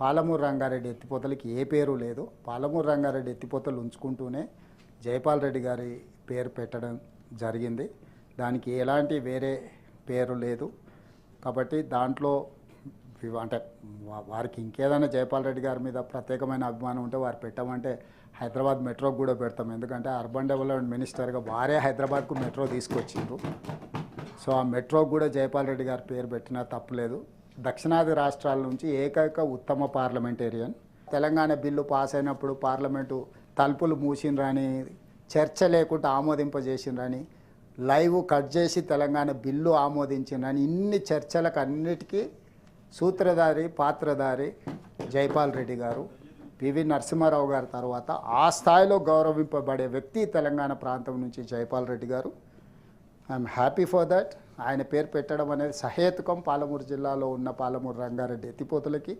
పాలమూరు రంగారెడ్డి ఎత్తిపోతలకి ఏ పేరు లేదు. పాలమూరు రంగారెడ్డి ఎత్తిపోతలు ఉంచుకుంటూనే జైపాల్ రెడ్డి గారి పేరు పెట్టడం జరిగింది. దానికి ఎలాంటి వేరే పేరు లేదు. కాబట్టి దాంట్లో అంటే వారికి ఇంకేదైనా జైపాల్ రెడ్డి గారి మీద ప్రత్యేకమైన అభిమానం ఉంటే వారు పెట్టమంటే హైదరాబాద్ మెట్రోకి కూడా పెడతాం. ఎందుకంటే అర్బన్ డెవలప్మెంట్ మినిస్టర్గా వారే హైదరాబాద్కు మెట్రో తీసుకొచ్చిండ్రు. సో ఆ మెట్రోకి కూడా జైపాల్ రెడ్డి గారి పేరు పెట్టినా తప్పులేదు. దక్షిణాది రాష్ట్రాల నుంచి ఏకైక ఉత్తమ పార్లమెంటేరియన్. తెలంగాణ బిల్లు పాస్ అయినప్పుడు పార్లమెంటు తలుపులు మూసిండ్రని చర్చ లేకుండా ఆమోదింపజేసిండ్రని లైవ్ కట్ చేసి తెలంగాణ బిల్లు ఆమోదించిండ్రని ఇన్ని చర్చలకు అన్నిటికీ సూత్రధారి పాత్రధారి జైపాల్ రెడ్డి గారు పివి నరసింహారావు గారి తర్వాత ఆ స్థాయిలో గౌరవింపబడే వ్యక్తి తెలంగాణ ప్రాంతం నుంచి Jaipal Reddy garu. I'm happy for that. ఆయన పేరు పెట్టడం అనేది సహేతుకం పాలమూరు జిల్లాలో ఉన్న పాలమూరు రంగారెడ్డి ఎత్తిపోతులకి.